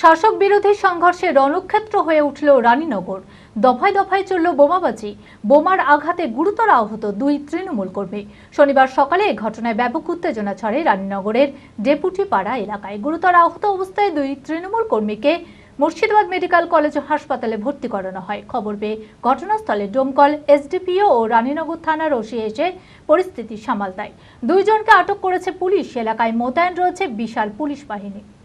শাসক বিরোধী সংঘর্ষে রণক্ষেত্র হয়ে উঠল রানীনগর। দফায় দফায় চলল বোমাবাজি। বোমার আঘাতে গুরুতর আহত দুই তৃণমূল কর্মী। শনিবার সকালে এ ঘটনায় ব্যাপক উত্তেজনা ছড়ে রানীনগরের ডেপুটি পাড়া এলাকায়। গুরুতর আহত অবস্থায় দুই তৃণমূল কর্মীকে মুর্শিদাবাদ মেডিকেল কলেজ হাসপাতালে ভর্তি করানো হয়। খবর পেয়ে ঘটনাস্থলে ডোমকল, এসডিপিও ও রানীনগর থানার ওসি এসে পরিস্থিতি সামাল দেয়। দুইজনকে আটক করেছে পুলিশ। এলাকায় মোতায়েন রয়েছে বিশাল পুলিশ বাহিনী।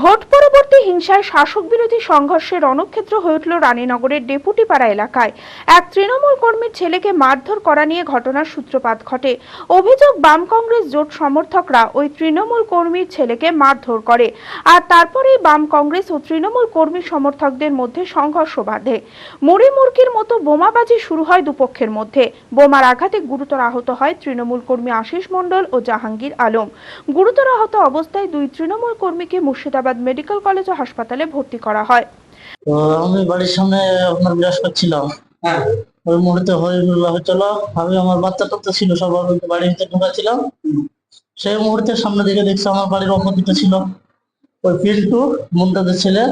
vote পরবর্তী হিংসায় শাসক বিরোধী সংঘর্ষে রণক্ষেত্র হয়ে উঠল রানীনগরের ডেপুটিপাড়া এলাকায়। এক তৃণমূল কর্মীর ছেলেকে মারধর করা নিয়ে ঘটনার সূত্রপাত ঘটে। অভিযোগ, বাম কংগ্রেস জোট সমর্থকরা ওই তৃণমূল কর্মীর ছেলেকে মারধর করে আর তারপরেই বাম কংগ্রেস ও তৃণমূল কর্মী সমর্থকদের মধ্যে সংঘর্ষ বাধে। মুড়ি মুরগির মতো বোমাবাজি শুরু হয় দুপক্ষের মধ্যে। বোমার আঘাতে গুরুতর আহত হয় তৃণমূল কর্মী আশিস মণ্ডল ও জাহাঙ্গীর আলম। গুরুতর আহত অবস্থায় দুই তৃণমূল কর্মীকে মুর্শিদাবাদ মেডিকেল কলেজ ও হাসপাতালে ভর্তি করা হয়। তো আমি বাড়ির সামনে আপনার বিরাজ করছিলাম ওই মুহূর্তে হরিবুল্লাহ হচ্ছিল আমি আমার বাচ্চা টাচ্চা ছিল সব বাড়ির ভিতরে ঢুকাচ্ছিলাম সেই মুহূর্তে সামনে দিকে দেখছি আমার বাড়ির অপোজিটে ছিল ওই পিন্টু মুমতাজের ছেলে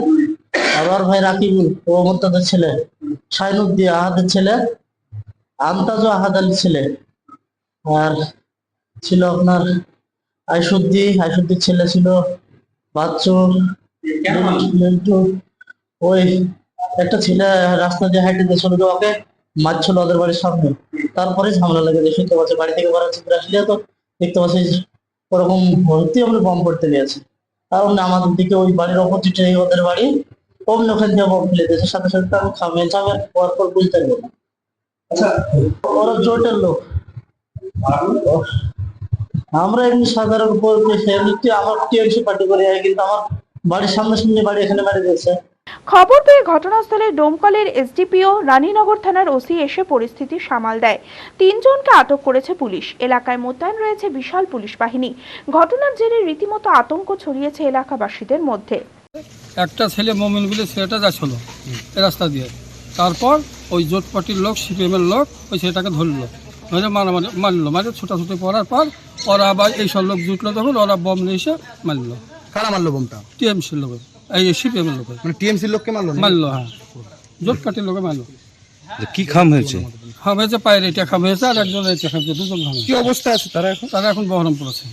আবার ভাই রাকিবুল ও মুমতাজের ছেলে শাইনুদ্দি আহাদের ছেলে আমতাজ আহাদ আলীর ছেলে। আর ছিল আপনার আইসুদ্দি আইসুদ্দির ছেলে ছিল ওই একটা ছেলে রাস্তা দিয়ে ওকে বাড়ির সামনে। তারপরে ঝামেলা লেগে যায়, শুনতে পাচ্ছি বাড়ি থেকে বেড়াচ্ছি আসলে তো। দেখতে পাচ্ছি ওরকম ভর্তি আমরা বম করতে গিয়েছে। আর আমাদের দিকে ওই বাড়ির অপোজিটে ওদের বাড়ি অমনি ওখান থেকে বম ফেলে দিয়েছে। সাথে সাথে আমি খামে যাবে পর পর বুঝতে পারব না। ওরা জোটের লোক। আমরা এমনি সাধারণ এমনি আমার টিএমসি পার্টি করে কিন্তু আমার বাড়ির সামনে সামনে বাড়ি এখানে বাড়ি দিয়েছে খবর পেয়ে ঘটনাস্থলে ডোমকলের এসডিপিও রানীনগর থানার ওসি এসে পরিস্থিতি সামাল দেয়। তিনজনকে আটক করেছে পুলিশ। এলাকায় মোতায়েন রয়েছে বিশাল পুলিশ বাহিনী। ঘটনার জেরে রীতিমতো আতঙ্ক ছড়িয়েছে এলাকাবাসীদের মধ্যে। একটা ছেলে মোমিন বলে ছেলেটা যাচ্ছিল এই রাস্তা দিয়ে। তারপর ওই জোট পার্টির লোক সিপিএমের লোক ওই ছেলেটাকে ধরলো। ধরে মারামারি মারলো মারে ছোটাছুটি করার পর ওরা আবার এইসব লোক জুটলো তখন ওরা বম নিয়ে এসে মারলো। কারা মারলো বোমটা? টিএমসির লোক এই সিপিএমের লোক। মানে টিএমসির লোককে মারলো? মারলো হ্যাঁ। জোট কাটির লোকে মারলো। কি খাম হয়েছে? খাম হয়েছে পায়ের এটা খাম হয়েছে আর একজন এটা খাম হয়েছে দুজন খাম কি অবস্থা আছে তারা এখন? তারা এখন বহরমপুর আছে।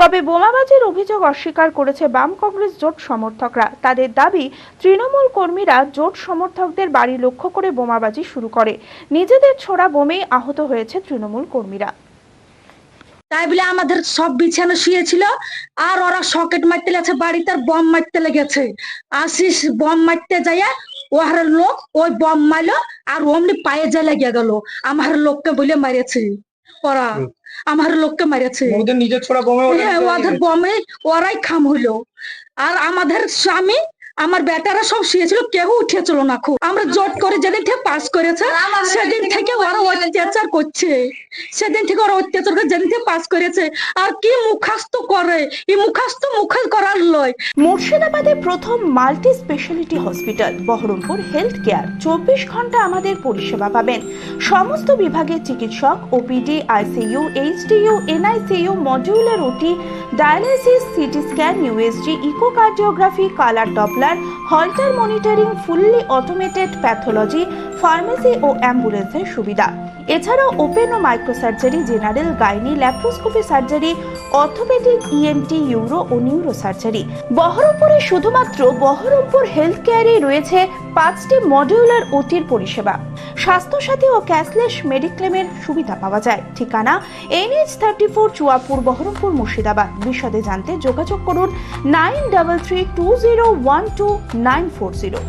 তবে বোমাবাজির অভিযোগ অস্বীকার করেছে বাম কংগ্রেস জোট সমর্থকরা। তাদের দাবি, তৃণমূল কর্মীরা জোট সমর্থকদের বাড়ি লক্ষ্য করে বোমাবাজি শুরু করে। নিজেদের ছোড়া বোমেই আহত হয়েছে তৃণমূল কর্মীরা। তাই বলে আমাদের সব বিছানা শুয়েছিল, আর ওরা সকেট মারতে লেগেছে বাড়িতে আর বম মারতে লেগেছে। আশিস বম মারতে যাইয়া ওহার লোক ওই বম মারলো আর অমনি পায়ে যা গেল। আমার লোককে বলে মারেছে। ওরা আমার লোককে মারেছে। ওদের নিজের ছোড়া বোমে হ্যাঁ, ওদের বোমে ওরাই খাম হইল। আর আমাদের স্বামী আমার বেটারা সব শুয়েছিল কেউ উঠেছিল না খুব। আমরা জোট করে যেদিন থেকে পাস করেছে সেদিন থেকে ওরা অত্যাচার করছে। সেদিন থেকে ওরা অত্যাচার করে যেদিন থেকে পাস করেছে আর কি মুখাস্ত করে? এই মুখাস্ত মুখে করার লয়। মুর্শিদাবাদে প্রথম multi speciality hospital Berhampore health care. চব্বিশ ঘণ্টা আমাদের পরিষেবা পাবেন। সমস্ত বিভাগের চিকিৎসক OPD ICU HDU NICU modular OT dialysis CT scan USG echocardiography colour doppler holter monitoring fully automated pathology, pharmacy ও অ্যাম্বুলেন্সের সুবিধা। এছাড়াও ওপেন ও micro surgery general gynae, laparoscopy surgery, orthopaedic ENT uro ও নিউরো সার্জারি বহরমপুরে শুধুমাত্র Baharampur health কেয়ারে রয়েছে পাঁচটি modular ওটির পরিষেবা। স্বাস্থ্যসাথী ও cashless মেডিক্লেমের সুবিধা পাওয়া যায়। ঠিকানা NH thirty four Chuapur Berhampore Murshidabad. বিশদে জানতে যোগাযোগ করুন nine double three two zero one two nine four zero.